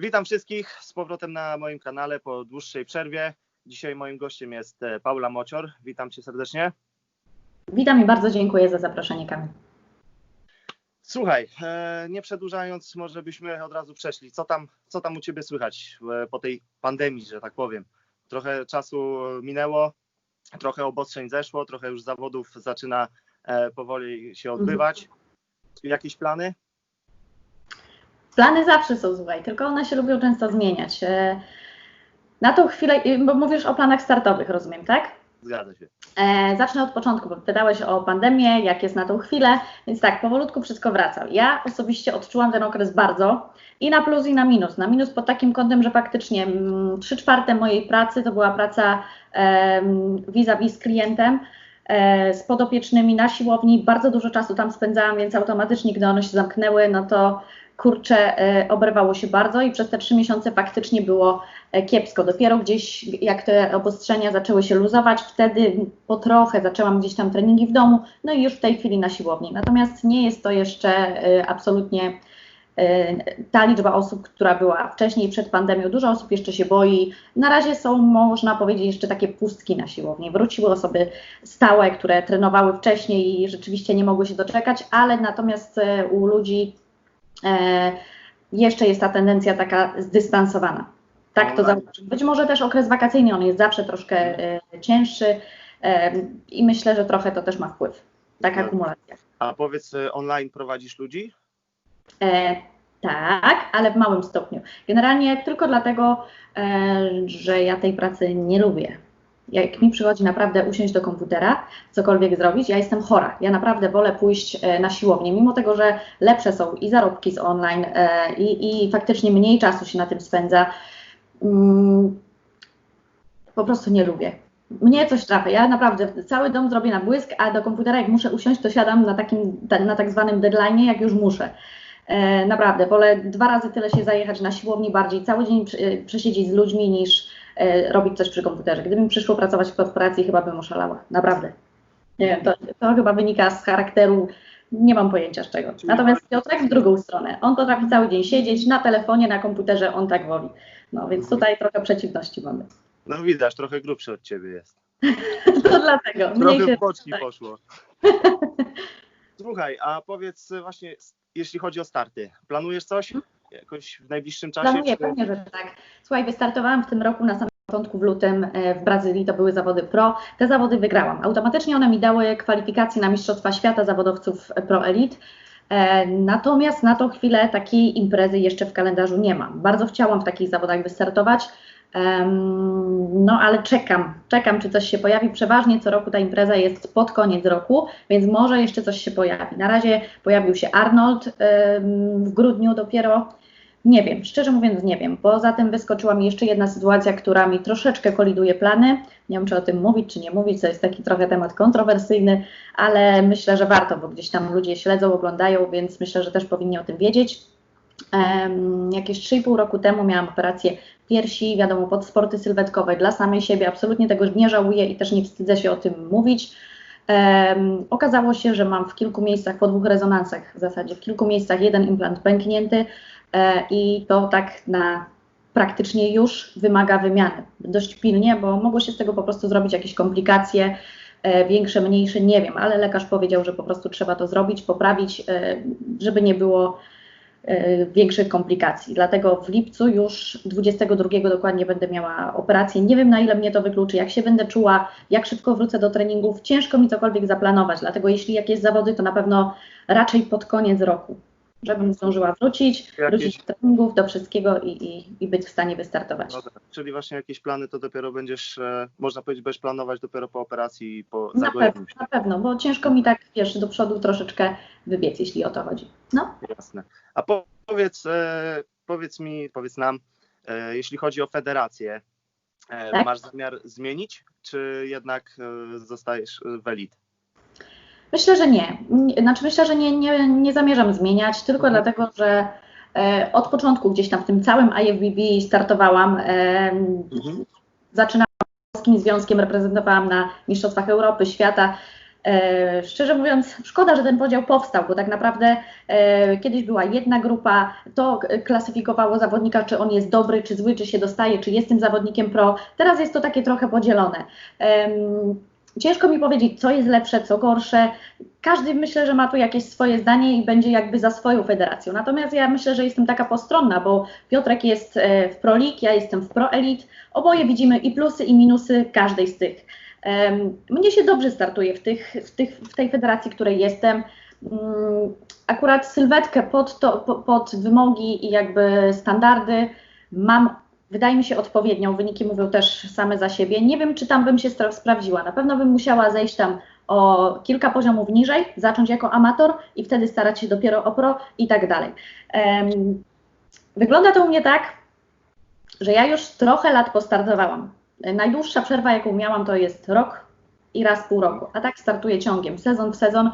Witam wszystkich z powrotem na moim kanale po dłuższej przerwie. Dzisiaj moim gościem jest e, Paula Mocior. Witam cię serdecznie. Witam i bardzo dziękuję za zaproszenie, Kamil. Słuchaj, e, nie przedłużając, może byśmy od razu przeszli. Co tam, co tam u ciebie słychać e, po tej pandemii, że tak powiem? Trochę czasu minęło, trochę obostrzeń zeszło, trochę już zawodów zaczyna powoli się odbywać. Jakieś plany? Plany zawsze są, słuchaj, tylko one się lubią często zmieniać. E, Na tą chwilę, bo mówisz o planach startowych, rozumiem, tak? Zgadza się. E, zacznę od początku, bo pytałeś o pandemię, jak jest na tą chwilę, więc tak, powolutku wszystko wraca. Ja osobiście odczułam ten okres bardzo i na plus i na minus. Na minus pod takim kątem, że faktycznie mm, trzy czwarte mojej pracy to była praca vis-a-vis z klientem, e, z podopiecznymi na siłowni. Bardzo dużo czasu tam spędzałam, więc automatycznie, gdy one się zamknęły, no to kurczę, e, oberwało się bardzo i przez te trzy miesiące faktycznie było e, kiepsko. Dopiero gdzieś, jak te obostrzenia zaczęły się luzować, wtedy po trochę zaczęłam gdzieś tam treningi w domu, no i już w tej chwili na siłowni. Natomiast nie jest to jeszcze e, absolutnie ta liczba osób, która była wcześniej przed pandemią. Dużo osób jeszcze się boi. Na razie są, można powiedzieć, jeszcze takie pustki na siłowni. Wróciły osoby stałe, które trenowały wcześniej i rzeczywiście nie mogły się doczekać, ale natomiast u ludzi jeszcze jest ta tendencja taka zdystansowana. Tak to Online. zauważyć. Być może też okres wakacyjny, on jest zawsze troszkę e, cięższy e, i myślę, że trochę to też ma wpływ. Taka No. akumulacja. A powiedz, e, online prowadzisz ludzi? E, tak, ale w małym stopniu. Generalnie tylko dlatego, e, że ja tej pracy nie lubię. Jak mi przychodzi naprawdę usiąść do komputera, cokolwiek zrobić, ja jestem chora. Ja naprawdę wolę pójść e, na siłownię, mimo tego, że lepsze są i zarobki z online, e, i, i faktycznie mniej czasu się na tym spędza. Mm, po prostu nie lubię. Mnie coś trafia. Ja naprawdę cały dom zrobię na błysk, a do komputera jak muszę usiąść, to siadam na takim, na tak zwanym deadline, jak już muszę. E, naprawdę, wolę dwa razy tyle się zajechać na siłowni, bardziej cały dzień przesiedzieć z ludźmi, niż robić coś przy komputerze. Gdybym mi przyszło pracować w korporacji, chyba bym oszalała. Naprawdę. Nie wiem, to, to chyba wynika z charakteru, nie mam pojęcia z czego. Natomiast Piotrek w drugą stronę. On potrafi cały dzień siedzieć na telefonie, na komputerze, on tak woli. No więc tutaj trochę przeciwności mamy. No widać, trochę grubszy od ciebie jest. To dlatego. Trochę się w boczki tak. poszło. Słuchaj, a powiedz e, właśnie, jeśli chodzi o starty, planujesz coś jakoś w najbliższym czasie? Planuję, czy- pewnie, że tak. Słuchaj, wystartowałam w tym roku na samym początku w lutym e, w Brazylii, to były zawody pro. Te zawody wygrałam. Automatycznie one mi dały kwalifikacje na Mistrzostwa Świata zawodowców Pro Elite. E, Natomiast na tą chwilę takiej imprezy jeszcze w kalendarzu nie mam. Bardzo chciałam w takich zawodach wystartować. No ale czekam, czekam, czy coś się pojawi. Przeważnie co roku ta impreza jest pod koniec roku, więc może jeszcze coś się pojawi. Na razie pojawił się Arnold w grudniu dopiero. Nie wiem, szczerze mówiąc nie wiem. Poza tym wyskoczyła mi jeszcze jedna sytuacja, która mi troszeczkę koliduje plany. Nie wiem, czy o tym mówić, czy nie mówić, to jest taki trochę temat kontrowersyjny, ale myślę, że warto, bo gdzieś tam ludzie śledzą, oglądają, więc myślę, że też powinni o tym wiedzieć. Jakieś 3,5 roku temu miałam operację piersi, wiadomo, pod sporty sylwetkowe dla samej siebie. Absolutnie tego nie żałuję i też nie wstydzę się o tym mówić. Em, okazało się, że mam w kilku miejscach, po dwóch rezonansach w zasadzie, w kilku miejscach jeden implant pęknięty e, i to tak na praktycznie już wymaga wymiany. Dość pilnie, bo mogło się z tego po prostu zrobić jakieś komplikacje, e, większe, mniejsze, nie wiem, ale lekarz powiedział, że po prostu trzeba to zrobić, poprawić, e, żeby nie było większych komplikacji. Dlatego w lipcu już 22 dokładnie będę miała operację. Nie wiem na ile mnie to wykluczy, jak się będę czuła, jak szybko wrócę do treningów. Ciężko mi cokolwiek zaplanować, dlatego jeśli jakieś zawody, to na pewno raczej pod koniec roku, żebym zdążyła wrócić, Jakieś- wrócić do treningów, do wszystkiego i, i, i być w stanie wystartować. No tak, czyli właśnie jakieś plany to dopiero będziesz, e, można powiedzieć, będziesz planować dopiero po operacji i po Na pewno, na pewno, bo ciężko mi tak, wiesz, do przodu troszeczkę wybiec, jeśli o to chodzi. No, Jasne. A po, powiedz, e, powiedz mi, powiedz nam, e, jeśli chodzi o federację, Tak. masz zamiar zmienić, czy jednak zostajesz w elit? Myślę, że nie. Znaczy myślę, że nie, nie, nie zamierzam zmieniać, tylko Mhm. dlatego, że e, od początku gdzieś tam w tym całym IFBB startowałam. E, Mhm. Zaczynałam z Polskim Związkiem, reprezentowałam na Mistrzostwach Europy, Świata. E, szczerze mówiąc, szkoda, że ten podział powstał, bo tak naprawdę e, kiedyś była jedna grupa, to klasyfikowało zawodnika, czy on jest dobry, czy zły, czy się dostaje, czy jest tym zawodnikiem pro. Teraz jest to takie trochę podzielone. Ciężko mi powiedzieć, co jest lepsze, co gorsze. Każdy myślę, że ma tu jakieś swoje zdanie i będzie jakby za swoją federacją. Natomiast ja myślę, że jestem taka postronna, bo Piotrek jest e, w Pro League, ja jestem w Pro Elite. Oboje widzimy i plusy, i minusy każdej z tych. Mnie się dobrze startuje w, tych, w, tych, w tej federacji, której jestem. Mm, akurat sylwetkę pod, to, pod wymogi i jakby standardy mam wydaje mi się odpowiednią. Wyniki mówią też same za siebie. Nie wiem, czy tam bym się sprawdziła. Na pewno bym musiała zejść tam o kilka poziomów niżej, zacząć jako amator i wtedy starać się dopiero o pro i tak dalej. Wygląda to u mnie tak, że ja już trochę lat postartowałam. Najdłuższa przerwa, jaką miałam, to jest rok i raz pół roku, a tak startuję ciągiem, sezon w sezon.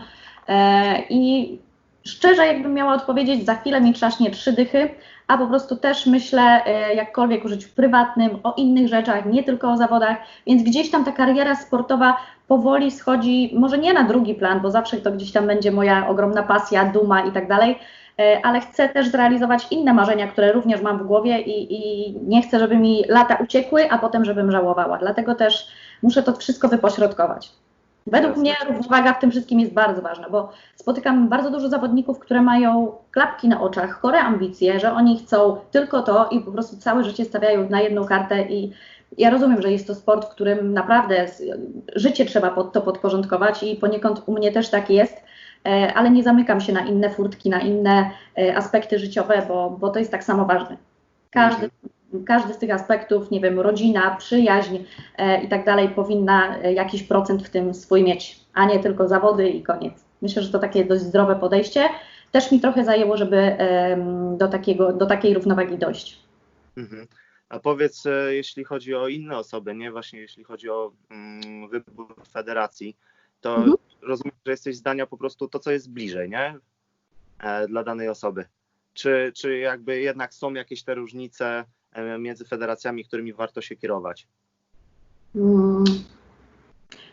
E, I szczerze, jakbym miała odpowiedzieć, za chwilę mi trzaśnie trzy dychy, a po prostu też myślę e, jakkolwiek o życiu prywatnym, o innych rzeczach, nie tylko o zawodach, więc gdzieś tam ta kariera sportowa powoli schodzi, może nie na drugi plan, bo zawsze to gdzieś tam będzie moja ogromna pasja, duma i tak dalej, e, ale chcę też zrealizować inne marzenia, które również mam w głowie i, i nie chcę, żeby mi lata uciekły, a potem żebym żałowała. Dlatego też muszę to wszystko wypośrodkować. Według mnie równowaga w tym wszystkim jest bardzo ważna, bo spotykam bardzo dużo zawodników, które mają klapki na oczach, chore ambicje, że oni chcą tylko to i po prostu całe życie stawiają na jedną kartę i ja rozumiem, że jest to sport, w którym naprawdę życie trzeba pod to podporządkować i poniekąd u mnie też tak jest, e, ale nie zamykam się na inne furtki, na inne e, aspekty życiowe, bo, bo to jest tak samo ważne. Każdy każdy z tych aspektów, nie wiem, rodzina, przyjaźń e, i tak dalej, powinna e, jakiś procent w tym swój mieć, a nie tylko zawody i koniec. Myślę, że to takie dość zdrowe podejście. Też mi trochę zajęło, żeby e, do, takiego, do takiej równowagi dojść. Mhm. A powiedz, e, jeśli chodzi o inne osoby, nie właśnie jeśli chodzi o mm, wybór federacji, to mhm. rozumiem, że jesteś zdania po prostu to, co jest bliżej, nie? E, dla danej osoby. Czy, czy jakby jednak są jakieś te różnice między federacjami, którymi warto się kierować? Hmm.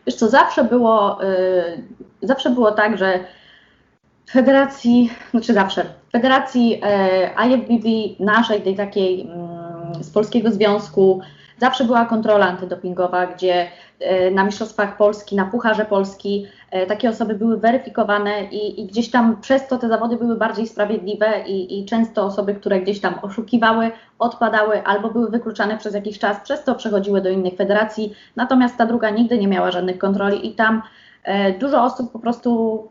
Wiesz co, zawsze było, yy, zawsze było tak, że federacji, znaczy zawsze, federacji yy, IFBB, naszej, tej takiej yy, z Polskiego Związku, zawsze była kontrola antydopingowa, gdzie E, na Mistrzostwach Polski, na Pucharze Polski. E, takie osoby były weryfikowane i, i, gdzieś tam przez to te zawody były bardziej sprawiedliwe i, i, często osoby, które gdzieś tam oszukiwały, odpadały albo były wykluczane przez jakiś czas, przez to przechodziły do innych federacji. Natomiast ta druga nigdy nie miała żadnych kontroli i tam e, dużo osób po prostu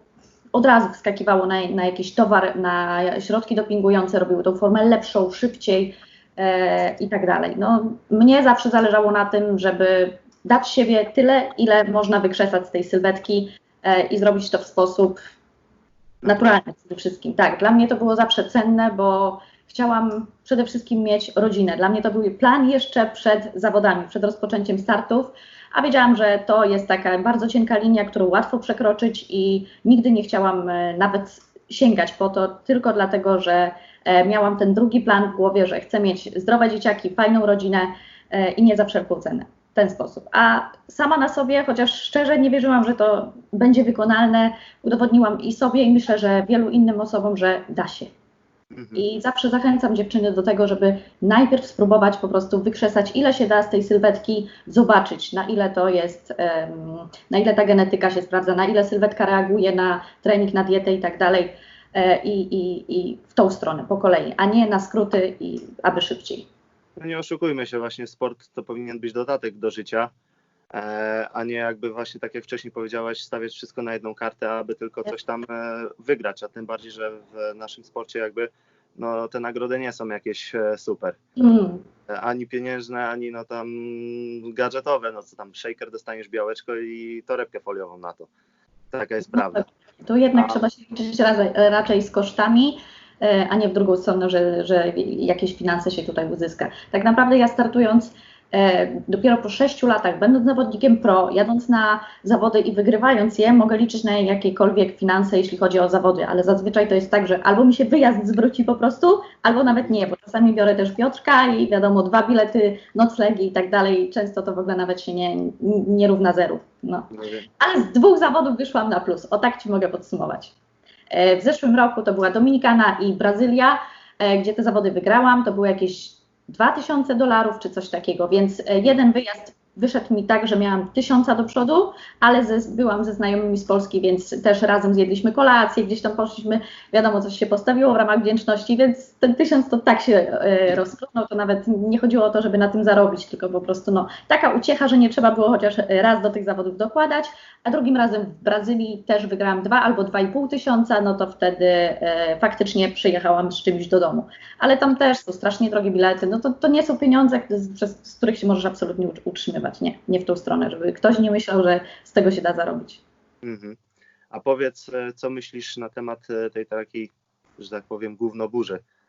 od razu wskakiwało na, na jakiś towar, na środki dopingujące, robiły tą formę lepszą, szybciej i tak dalej. No, mnie zawsze zależało na tym, żeby dać siebie tyle, ile można wykrzesać z tej sylwetki e, i zrobić to w sposób naturalny przede wszystkim. Tak, dla mnie to było zawsze cenne, bo chciałam przede wszystkim mieć rodzinę. Dla mnie to był plan jeszcze przed zawodami, przed rozpoczęciem startów, a wiedziałam, że to jest taka bardzo cienka linia, którą łatwo przekroczyć i nigdy nie chciałam e, nawet sięgać po to, tylko dlatego, że e, miałam ten drugi plan w głowie, że chcę mieć zdrowe dzieciaki, fajną rodzinę i nie za wszelką cenę w ten sposób. A sama na sobie, chociaż szczerze nie wierzyłam, że to będzie wykonalne, udowodniłam i sobie, i myślę, że wielu innym osobom, że da się. Mhm. I zawsze zachęcam dziewczyny do tego, żeby najpierw spróbować po prostu wykrzesać, ile się da z tej sylwetki, zobaczyć, na ile to jest, na ile ta genetyka się sprawdza, na ile sylwetka reaguje na trening, na dietę i tak dalej. E, I, i, I w tą stronę po kolei, a nie na skróty i aby szybciej. No nie oszukujmy się, właśnie sport to powinien być dodatek do życia, e, a nie jakby właśnie tak jak wcześniej powiedziałaś, stawiać wszystko na jedną kartę, aby tylko coś tam e, wygrać, a tym bardziej, że w naszym sporcie jakby no, te nagrody nie są jakieś super. Mm. Ani pieniężne, ani no tam gadżetowe, no co tam, shaker dostaniesz białeczko i torebkę foliową na to. Taka jest no prawda. Tu jednak a... trzeba się liczyć raczej z kosztami, E, a nie w drugą stronę, że, że jakieś finanse się tutaj uzyska. Tak naprawdę ja startując dopiero po sześciu latach, będąc zawodnikiem pro, jadąc na zawody i wygrywając je, mogę liczyć na jakiekolwiek finanse, jeśli chodzi o zawody, ale zazwyczaj to jest tak, że albo mi się wyjazd zwróci po prostu, albo nawet nie, bo czasami biorę też Piotrka i wiadomo, dwa bilety, noclegi i tak dalej, często to w ogóle nawet się nie, nie równa zeru. No. Ale z dwóch zawodów wyszłam na plus, o tak Ci mogę podsumować. E, W zeszłym roku to była Dominikana i Brazylia, e, gdzie te zawody wygrałam. To były jakieś 2000 dolarów czy coś takiego, więc e, jeden wyjazd wyszedł mi tak, że miałam tysiąca do przodu, ale ze, byłam ze znajomymi z Polski, więc też razem zjedliśmy kolację, gdzieś tam poszliśmy, wiadomo, coś się postawiło w ramach wdzięczności, więc ten tysiąc to tak się e, rozpłynął, to nawet nie chodziło o to, żeby na tym zarobić, tylko po prostu no, taka uciecha, że nie trzeba było chociaż raz do tych zawodów dokładać, a drugim razem w Brazylii też wygrałam dwa albo dwa i pół tysiąca, no to wtedy e, faktycznie przyjechałam z czymś do domu. Ale tam też są strasznie drogie bilety, no to, to nie są pieniądze, z, z których się możesz absolutnie utrz- utrzymywać, nie, nie w tą stronę, żeby ktoś nie myślał, że z tego się da zarobić. Mhm. A powiedz, e, co myślisz na temat e, tej takiej, że tak powiem, gównoburzy e,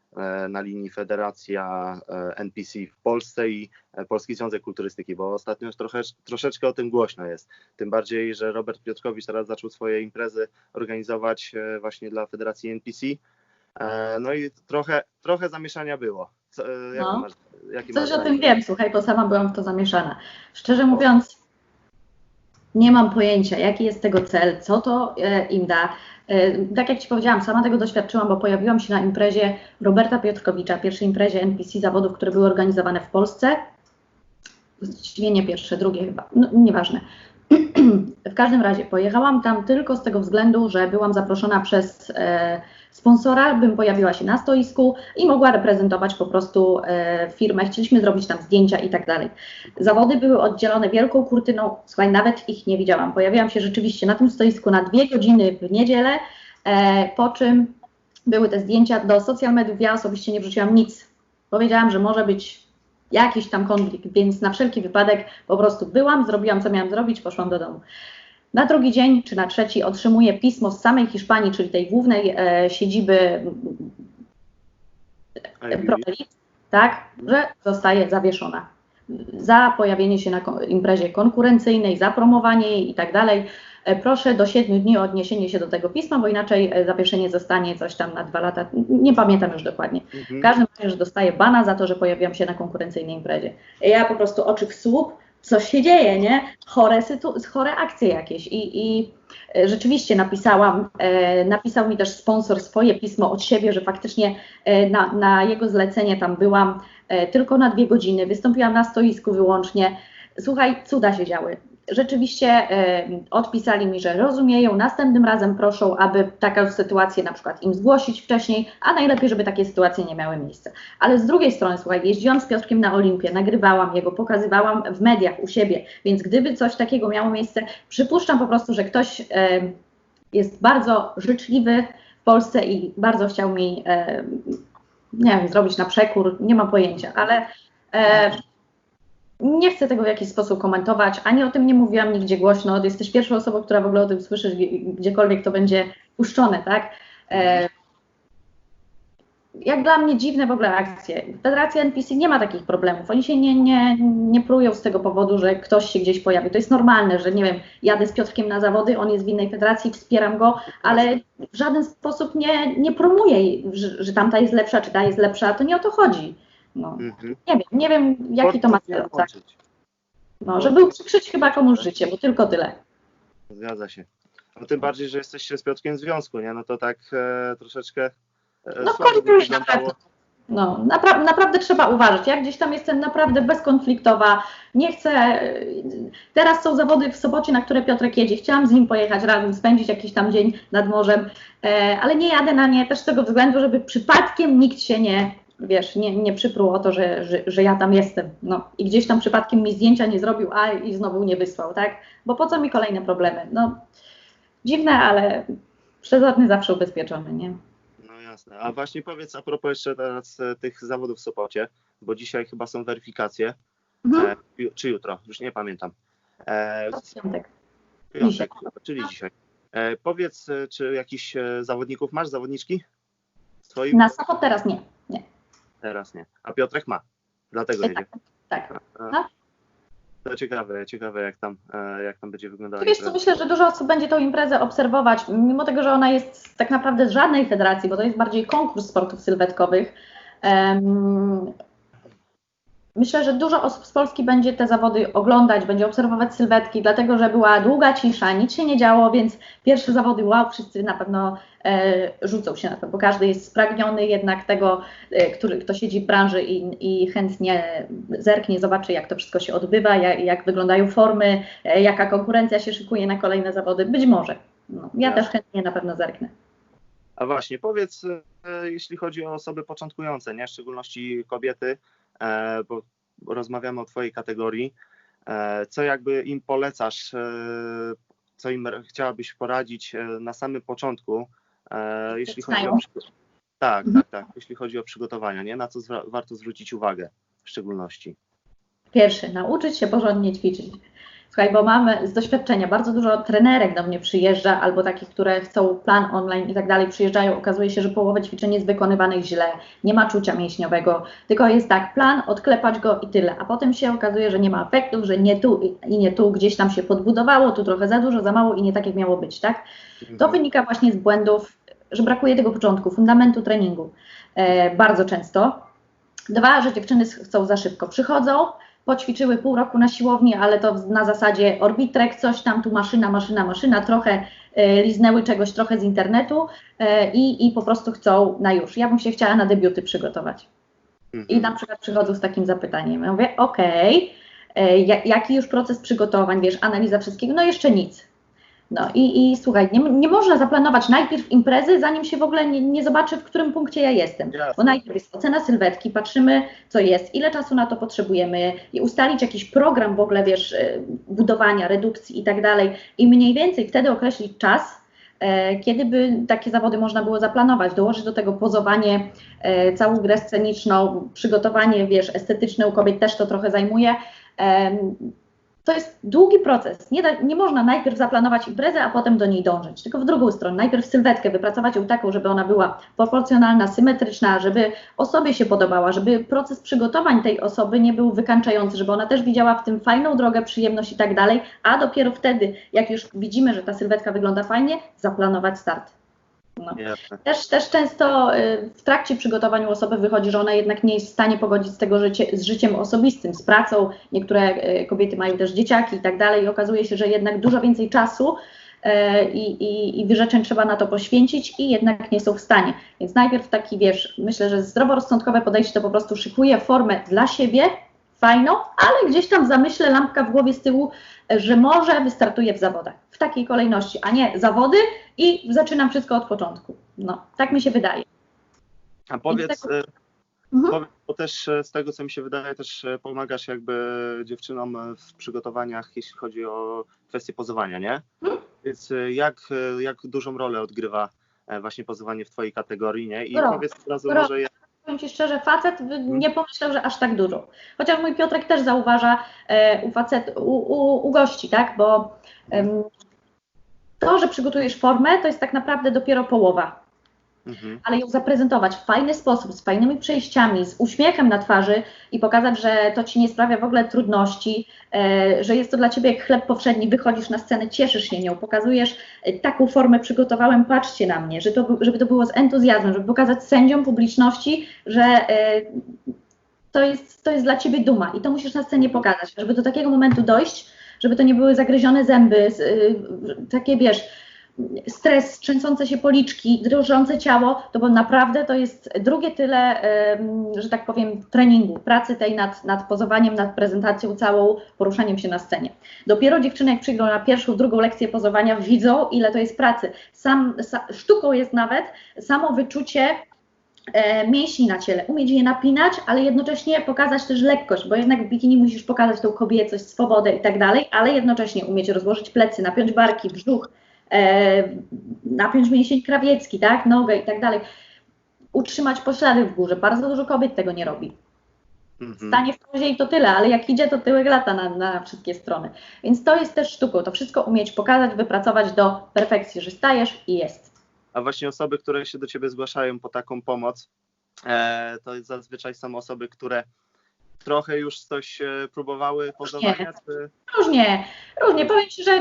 na linii Federacja e, NPC w Polsce i e, Polski Związek Kulturystyki, bo ostatnio już trochę, troszeczkę o tym głośno jest. Tym bardziej, że Robert Piotrkowicz teraz zaczął swoje imprezy organizować e, właśnie dla Federacji NPC. E, No i trochę, trochę zamieszania było. Co, e, No. masz, Coś o tym wiem, słuchaj, bo sama byłam w to zamieszana. Szczerze mówiąc, nie mam pojęcia, jaki jest tego cel, co to e, im da. E, tak jak Ci powiedziałam, sama tego doświadczyłam, bo pojawiłam się na imprezie Roberta Piotrkowicza, pierwszej imprezie NPC zawodów, które były organizowane w Polsce. Właściwie nie pierwsze, drugie chyba, no, nieważne. W każdym razie pojechałam tam tylko z tego względu, że byłam zaproszona przez e, sponsora, bym pojawiła się na stoisku i mogła reprezentować po prostu e, firmę. Chcieliśmy zrobić tam zdjęcia i tak dalej. Zawody były oddzielone wielką kurtyną, słuchaj, nawet ich nie widziałam. Pojawiłam się rzeczywiście na tym stoisku na dwie godziny w niedzielę, e, po czym były te zdjęcia do social mediów. Ja osobiście nie wrzuciłam nic. Powiedziałam, że może być jakiś tam konflikt, więc na wszelki wypadek po prostu byłam, zrobiłam co miałam zrobić, poszłam do domu. Na drugi dzień czy na trzeci otrzymuję pismo z samej Hiszpanii, czyli tej głównej e, siedziby Propelit, tak, że zostaje zawieszona za pojawienie się na imprezie konkurencyjnej, za promowanie jej i tak dalej. E, Proszę do siedmiu dni o odniesienie się do tego pisma, bo inaczej e, zawieszenie zostanie coś tam na dwa lata. Nie pamiętam już dokładnie. W Mhm. każdym razie, że dostaję bana za to, że pojawiłam się na konkurencyjnej imprezie. Ja po prostu oczy w słup, co się dzieje, nie? Chore, sytu- chore akcje jakieś. I, i e, rzeczywiście napisałam, e, napisał mi też sponsor swoje pismo od siebie, że faktycznie e, na, na jego zlecenie tam byłam e, tylko na dwie godziny, wystąpiłam na stoisku wyłącznie. Słuchaj, cuda się działy. Rzeczywiście odpisali mi, że rozumieją, następnym razem proszą, aby taką sytuację na przykład im zgłosić wcześniej, a najlepiej, żeby takie sytuacje nie miały miejsca. Ale z drugiej strony, słuchaj, jeździłam z Piotrkiem na Olimpię, nagrywałam jego, pokazywałam w mediach u siebie, więc gdyby coś takiego miało miejsce, przypuszczam po prostu, że ktoś jest bardzo życzliwy w Polsce i bardzo chciał mi, nie wiem, zrobić na przekór, nie mam pojęcia, ale e, nie chcę tego w jakiś sposób komentować, ani o tym nie mówiłam nigdzie głośno. Jesteś pierwszą osobą, która w ogóle o tym słyszy, gdzie- gdziekolwiek to będzie puszczone, tak? E, jak dla mnie dziwne w ogóle akcje. Federacja NPC nie ma takich problemów. Oni się nie, nie, nie prują z tego powodu, że ktoś się gdzieś pojawi. To jest normalne, że nie wiem, jadę z Piotrkiem na zawody, on jest w innej federacji, wspieram go, ale w żaden sposób nie, nie promuję, że, że tamta jest lepsza, czy ta jest lepsza. To nie o to chodzi. No, Mhm. nie wiem, nie wiem, jaki to ma cel. Tak? łączyć. No, żeby uprzykrzyć chyba komuś życie, bo tylko tyle. Zgadza się. No tym bardziej, że jesteście z Piotrkiem w związku, nie? No to tak e, troszeczkę e, No w już wyglądało. naprawdę. No, napra- naprawdę trzeba uważać. Ja gdzieś tam jestem naprawdę bezkonfliktowa. Nie chcę. Teraz są zawody w sobocie, na które Piotrek jedzie. Chciałam z nim pojechać razem, spędzić jakiś tam dzień nad morzem, e, ale nie jadę na nie też z tego względu, żeby przypadkiem nikt się nie, wiesz, nie, nie przypruł o to, że, że, że ja tam jestem. No i gdzieś tam przypadkiem mi zdjęcia nie zrobił, a i znowu nie wysłał, tak? Bo po co mi kolejne problemy? No, dziwne, ale przezorny zawsze ubezpieczony, nie? No jasne. A właśnie powiedz a propos jeszcze teraz e, tych zawodów w Sopocie, bo dzisiaj chyba są weryfikacje, Mhm. e, czy jutro, już nie pamiętam. E, w piątek. piątek, czyli dzisiaj. E, powiedz, e, czy jakiś e, zawodników masz, zawodniczki? Swoich? Na Sopot teraz nie. Teraz nie. A Piotrek ma. Dlatego jedzie. Tak. A, To ciekawe, ciekawe jak tam, e, jak tam będzie wyglądała. Wiesz co, myślę, że dużo osób będzie tą imprezę obserwować, mimo tego, że ona jest tak naprawdę z żadnej federacji, bo to jest bardziej konkurs sportów sylwetkowych. Myślę, że dużo osób z Polski będzie te zawody oglądać, będzie obserwować sylwetki, dlatego że była długa cisza, nic się nie działo, więc pierwsze zawody, wow, wszyscy na pewno e, rzucą się na to, bo każdy jest spragniony jednak tego, e, który, kto siedzi w branży i, i chętnie zerknie, zobaczy, jak to wszystko się odbywa, jak, jak wyglądają formy, e, jaka konkurencja się szykuje na kolejne zawody. Być może. No, ja Jasne. też chętnie na pewno zerknę. A właśnie, powiedz, e, jeśli chodzi o osoby początkujące, nie? w szczególności kobiety, bo bo rozmawiamy o Twojej kategorii, e, co jakby im polecasz, e, co im chciałabyś poradzić e, na samym początku, e, jeśli chodzi o tak, Mhm. tak, tak, jeśli chodzi o przygotowania, nie? na co warto zwrócić uwagę w szczególności. Pierwszy, nauczyć się porządnie ćwiczyć. Słuchaj, bo mamy z doświadczenia bardzo dużo trenerek do mnie przyjeżdża, albo takich, które chcą plan online i tak dalej, przyjeżdżają. Okazuje się, że połowę ćwiczeń jest wykonywanych źle, nie ma czucia mięśniowego, tylko jest tak, plan, odklepać go i tyle. A potem się okazuje, że nie ma efektów, że nie tu i- nie tu, gdzieś tam się podbudowało, tu trochę za dużo, za mało i nie tak, jak miało być, tak? To wynika właśnie z błędów, że brakuje tego początku, fundamentu treningu e, bardzo często. Dwa, że dziewczyny chcą za szybko. Przychodzą, poćwiczyły pół roku na siłowni, ale to na zasadzie orbitrek, coś tam, tu maszyna, maszyna, maszyna, trochę e, liznęły czegoś trochę z internetu e, i, i po prostu chcą na już. Ja bym się chciała na debiuty przygotować. Mhm. I na przykład przychodzą z takim zapytaniem. Ja mówię, okej, e, ja- jaki już proces przygotowań, wiesz, analiza wszystkiego? No jeszcze nic. No i, i słuchaj, nie, nie można zaplanować najpierw imprezy, zanim się w ogóle nie, nie zobaczy, w którym punkcie ja jestem. Jasne. Bo najpierw jest ocena sylwetki, patrzymy, co jest, ile czasu na to potrzebujemy i ustalić jakiś program w ogóle, wiesz, e, budowania, redukcji i tak dalej. I mniej więcej wtedy określić czas, e, kiedy by takie zawody można było zaplanować, dołożyć do tego pozowanie, e, całą grę sceniczną, przygotowanie, wiesz, estetyczne u kobiet też to trochę zajmuje. To jest długi proces. Nie, da, nie można najpierw zaplanować imprezę, a potem do niej dążyć. Tylko w drugą stronę. Najpierw sylwetkę wypracować ją taką, żeby ona była proporcjonalna, symetryczna, żeby osobie się podobała, żeby proces przygotowań tej osoby nie był wykańczający, żeby ona też widziała w tym fajną drogę, przyjemność i tak dalej, a dopiero wtedy, jak już widzimy, że ta sylwetka wygląda fajnie, zaplanować start. No. Też, też często y, w trakcie przygotowań u osoby wychodzi, że ona jednak nie jest w stanie pogodzić tego życie, z życiem osobistym, z pracą. Niektóre y, kobiety mają też dzieciaki i tak dalej. I okazuje się, że jednak dużo więcej czasu y, i, i, i wyrzeczeń trzeba na to poświęcić i jednak nie są w stanie. Więc najpierw taki, wiesz, myślę, że zdroworozsądkowe podejście to po prostu szykuje formę dla siebie, fajną, ale gdzieś tam w zamyśle lampka w głowie z tyłu, że może wystartuję w zawodach. W takiej kolejności, a nie zawody i zaczynam wszystko od początku. No, tak mi się wydaje. A powiedz, tego- e, Mhm. bo też e, z tego co mi się wydaje, też e, pomagasz jakby dziewczynom e, w przygotowaniach, jeśli chodzi o kwestię pozowania, nie? Mhm. Więc e, jak, e, jak dużą rolę odgrywa e, właśnie pozowanie w Twojej kategorii, nie? I Gro. powiedz od razu Gro. może jak, Powiem Ci szczerze, facet by nie pomyślał, że aż tak dużo. Chociaż mój Piotrek też zauważa e, u, facet, u, u, u gości, tak? Bo em, to, że przygotujesz formę, to jest tak naprawdę dopiero połowa. Mhm. ale ją zaprezentować w fajny sposób, z fajnymi przejściami, z uśmiechem na twarzy i pokazać, że to ci nie sprawia w ogóle trudności, e, że jest to dla ciebie jak chleb powszedni, wychodzisz na scenę, cieszysz się nią, pokazujesz e, taką formę przygotowałem, patrzcie na mnie, to, żeby to było z entuzjazmem, żeby pokazać sędziom, publiczności, że e, to jest, to jest dla ciebie duma i to musisz na scenie pokazać, żeby do takiego momentu dojść, żeby to nie były zagryzione zęby, y, takie wiesz, stres, trzęsące się policzki, drżące ciało, to bo naprawdę to jest drugie tyle, że tak powiem, treningu, pracy tej nad, nad pozowaniem, nad prezentacją całą, poruszaniem się na scenie. Dopiero dziewczyny, jak przyjdą na pierwszą, drugą lekcję pozowania, widzą, ile to jest pracy. Sam, sa, sztuką jest nawet samo wyczucie e, mięśni na ciele, umieć je napinać, ale jednocześnie pokazać też lekkość, bo jednak w bikini musisz pokazać tą kobiecość, swobodę i tak dalej, ale jednocześnie umieć rozłożyć plecy, napiąć barki, brzuch, napiąć mięsień krawiecki, tak, nogę i tak dalej. Utrzymać poślady w górze. Bardzo dużo kobiet tego nie robi. Mhm. Stanie w pozie i to tyle, ale jak idzie, to tyłek lata na, na wszystkie strony. Więc to jest też sztuką, to wszystko umieć pokazać, wypracować do perfekcji, że stajesz i jest. A właśnie osoby, które się do Ciebie zgłaszają po taką pomoc, e, to zazwyczaj są osoby, które trochę już coś próbowały pozowania? Czy... Różnie, różnie. Powiem Ci, że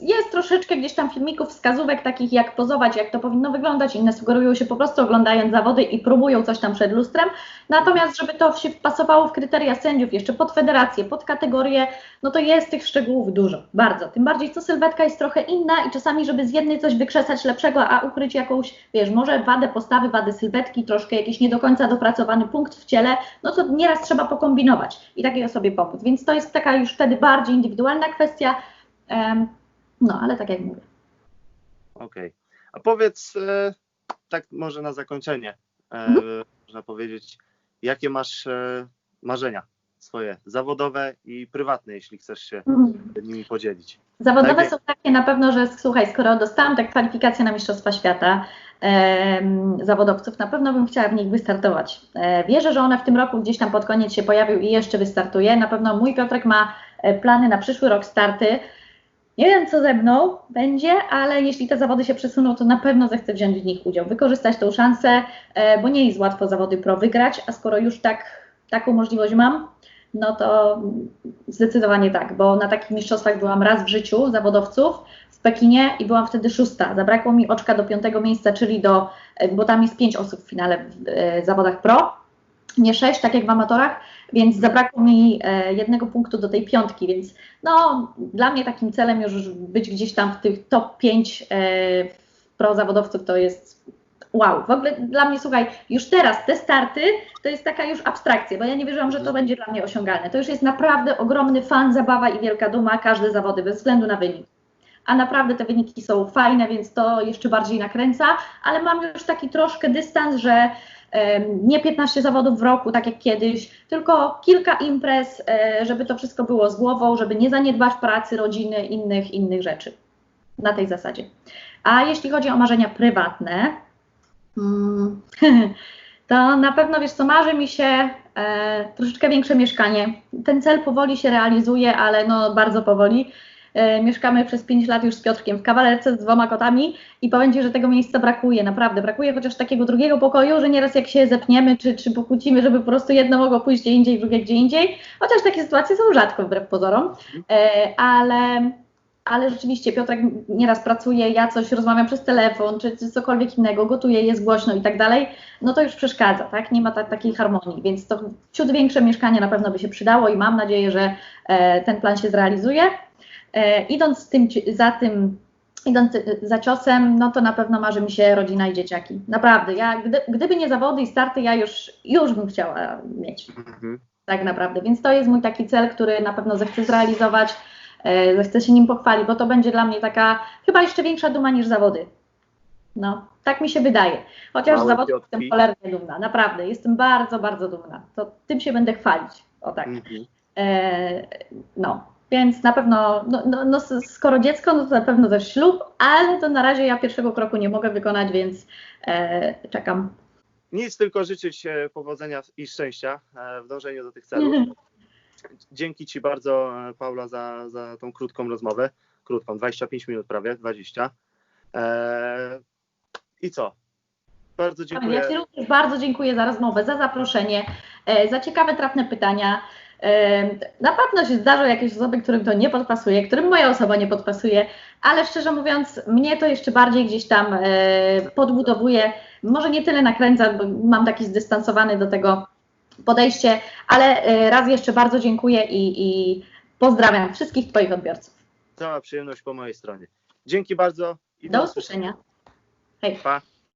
jest troszeczkę gdzieś tam filmików, wskazówek takich, jak pozować, jak to powinno wyglądać. Inne sugerują się po prostu oglądając zawody i próbują coś tam przed lustrem. Natomiast, żeby to się wpasowało w kryteria sędziów, jeszcze pod federację, pod kategorię, no to jest tych szczegółów dużo, bardzo. Tym bardziej, co sylwetka jest trochę inna i czasami, żeby z jednej coś wykrzesać lepszego, a ukryć jakąś, wiesz, może wadę postawy, wadę sylwetki, troszkę jakiś nie do końca dopracowany punkt w ciele, no to nieraz trzeba pokombinować i takiej osobie pomóc. Więc to jest taka już wtedy bardziej indywidualna kwestia. No, ale tak jak mówię. Okej. A powiedz, e, tak może na zakończenie, e, Mhm. można powiedzieć, jakie masz e, marzenia swoje, zawodowe i prywatne, jeśli chcesz się Mhm. nimi podzielić? Zawodowe Tak są takie na pewno, że słuchaj, skoro dostałam te kwalifikacje na Mistrzostwa Świata em, zawodowców, na pewno bym chciała w nich wystartować. E, wierzę, że one w tym roku gdzieś tam pod koniec się pojawią i jeszcze wystartuje. Na pewno mój Piotrek ma e, plany na przyszły rok starty. Nie wiem, co ze mną będzie, ale jeśli te zawody się przesuną, to na pewno zechcę wziąć w nich udział, wykorzystać tą szansę, e, bo nie jest łatwo zawody pro wygrać, a skoro już tak, taką możliwość mam, no to zdecydowanie tak, bo na takich mistrzostwach byłam raz w życiu zawodowców w Pekinie i byłam wtedy szósta. Zabrakło mi oczka do piątego miejsca, czyli do, bo tam jest pięć osób w finale w e, zawodach pro, nie sześć, tak jak w amatorach, więc zabrakło mi e, jednego punktu do tej piątki, więc no dla mnie takim celem już być gdzieś tam w tych top 5 e, pro zawodowców to jest wow. W ogóle dla mnie, słuchaj, już teraz te starty to jest taka już abstrakcja, bo ja nie wierzyłam, że to będzie dla mnie osiągalne. To już jest naprawdę ogromny fan, zabawa i wielka duma, każde zawody, bez względu na wynik. A naprawdę te wyniki są fajne, więc to jeszcze bardziej nakręca, ale mam już taki troszkę dystans, że nie 15 zawodów w roku, tak jak kiedyś, tylko kilka imprez, e, żeby to wszystko było z głową, żeby nie zaniedbać pracy, rodziny, innych, innych rzeczy. Na tej zasadzie. A jeśli chodzi o marzenia prywatne, to na pewno wiesz co, marzy mi się e, troszeczkę większe mieszkanie. Ten cel powoli się realizuje, ale no bardzo powoli. E, mieszkamy przez 5 lat już z Piotrkiem w kawalerce z dwoma kotami i powiem Ci, że tego miejsca brakuje, naprawdę. Brakuje chociaż takiego drugiego pokoju, że nieraz jak się zepniemy czy, czy pokłócimy, żeby po prostu jedno mogło pójść gdzie indziej, drugie gdzie indziej. Chociaż takie sytuacje są rzadko wbrew pozorom, e, ale, ale rzeczywiście Piotrek nieraz pracuje, ja coś rozmawiam przez telefon czy, czy cokolwiek innego, gotuję, jest głośno i tak dalej, no to już przeszkadza, tak? Nie ma ta, takiej harmonii, więc to ciut większe mieszkanie na pewno by się przydało i mam nadzieję, że e, ten plan się zrealizuje. E, idąc tym, za tym, idąc e, za ciosem, no to na pewno marzy mi się rodzina i dzieciaki. Naprawdę, ja, gdy, gdyby nie zawody i starty, ja już, już bym chciała mieć, Mhm. tak naprawdę. Więc to jest mój taki cel, który na pewno zechcę zrealizować, e, zechcę się nim pochwalić, bo to będzie dla mnie taka chyba jeszcze większa duma niż zawody. No, tak mi się wydaje. Chociaż Małe zawodów piotki. jestem cholernie dumna, naprawdę. Jestem bardzo, bardzo dumna. To tym się będę chwalić. O tak. Mhm. E, no, więc na pewno, no, no, no, skoro dziecko, no to na pewno też ślub, ale to na razie ja pierwszego kroku nie mogę wykonać, więc e, czekam. Nic, tylko życzyć e, powodzenia i szczęścia e, w dążeniu do tych celów. Dzięki Ci bardzo, e, Paula, za, za tą krótką rozmowę. Krótką, 25 minut prawie, 20. E, I co? Bardzo dziękuję. Ja Ci również bardzo dziękuję za rozmowę, za zaproszenie, e, za ciekawe, trafne pytania. Na pewno się zdarzą jakieś osoby, którym to nie podpasuje, którym moja osoba nie podpasuje, ale szczerze mówiąc, mnie to jeszcze bardziej gdzieś tam podbudowuje. Może nie tyle nakręca, bo mam taki zdystansowany do tego podejście, ale e, raz jeszcze bardzo dziękuję i, i pozdrawiam wszystkich Twoich odbiorców. Cała przyjemność po mojej stronie. Dzięki bardzo i Do usłyszenia. Hej. Pa.